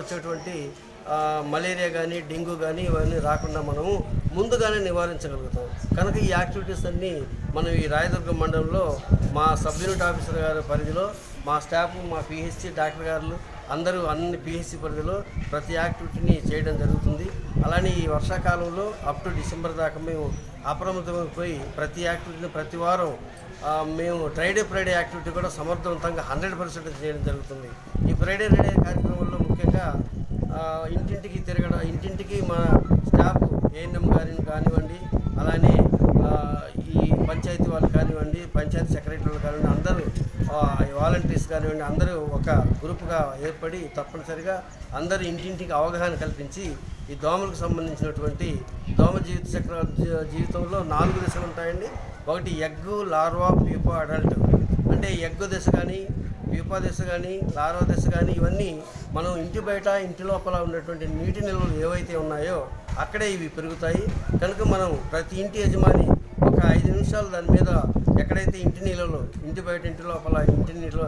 వచ్చేటువంటి మలేరియా కానీ డెంగ్యూ కానీ ఇవన్నీ రాకుండా మనము ముందుగానే నివారించగలుగుతాం. కనుక ఈ యాక్టివిటీస్ అన్నీ మనం ఈ రాయదుర్గం మండలంలో మా సబ్ యూనిట్ ఆఫీసర్ గారి పరిధిలో మా స్టాఫ్ మా పిహెచ్సి డాక్టర్ గారు అందరూ అన్ని పిహెచ్సి పరిధిలో ప్రతి యాక్టివిటీని చేయడం జరుగుతుంది. అలానే ఈ వర్షాకాలంలో అప్ టు డిసెంబర్ దాకా మేము అప్రమత్తమైపోయి ప్రతి యాక్టివిటీని ప్రతి వారం మేము ఫ్రైడే ఫ్రైడే యాక్టివిటీ కూడా సమర్థవంతంగా హండ్రెడ్ పర్సెంట్ చేయడం జరుగుతుంది. ఈ ఫ్రైడే ఫ్రైడే కార్యక్రమంలో ఇంటింటికి తిరగడం ఇంటింటికి మన స్టాఫ్ ఏఎన్ఎం గారిని కానివ్వండి అలానే ఈ పంచాయతీ వాళ్ళు కానివ్వండి పంచాయతీ సెక్రటరీలు కానివ్వండి అందరూ వాలంటీర్స్ కానివ్వండి అందరూ ఒక గ్రూప్గా ఏర్పడి తప్పనిసరిగా అందరూ ఇంటింటికి అవగాహన కల్పించి ఈ దోమలకు సంబంధించినటువంటి దోమ జీవిత చక్ర జీ- జీవితంలో నాలుగు దశలు ఉంటాయండి. ఒకటి ఎగ్గు లార్వా పీపా అడల్ట్. అంటే ఎగ్గు దశ కానీ పీపా కానీ లార్వా దశ కానీ ఇవన్నీ మనం ఇంటి బయట ఇంటి లోపల ఉన్నటువంటి నీటి నిల్వలు ఏవైతే ఉన్నాయో అక్కడే ఇవి పెరుగుతాయి. కనుక మనం ప్రతి ఇంటి యజమాని ఒక ఐదు నిమిషాలు దాని మీద ఎక్కడైతే ఇంటి నిల్వలు ఇంటి బయట ఇంటి లోపల ఇంటి నిల్వ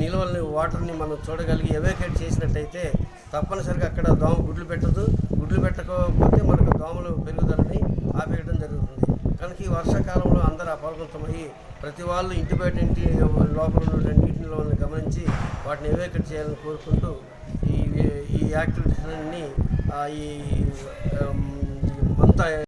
నిల్వల్ని వాటర్ని మనం చూడగలిగి ఎవాక్యుయేట్ చేసినట్టయితే తప్పనిసరిగా అక్కడ దోమ గుడ్లు పెట్టదు. గుడ్లు పెట్టకపోతే మనకు దోమలు పెరుగుదలని ఆపేయడం జరుగుతుంది. కనుక ఈ వర్షాకాలంలో అందరూ అపరిమితమయ్యి ప్రతి వాళ్ళు ఇంటి బయట ఇంటి లోపల ఉన్నటువంటి నీటి వాటిని ఎవేకట్ చేయాలని కోరుకుంటూ ఈ ఈ యాక్టివిటీస్ అన్నీ ఈ ఆమ్, అంతా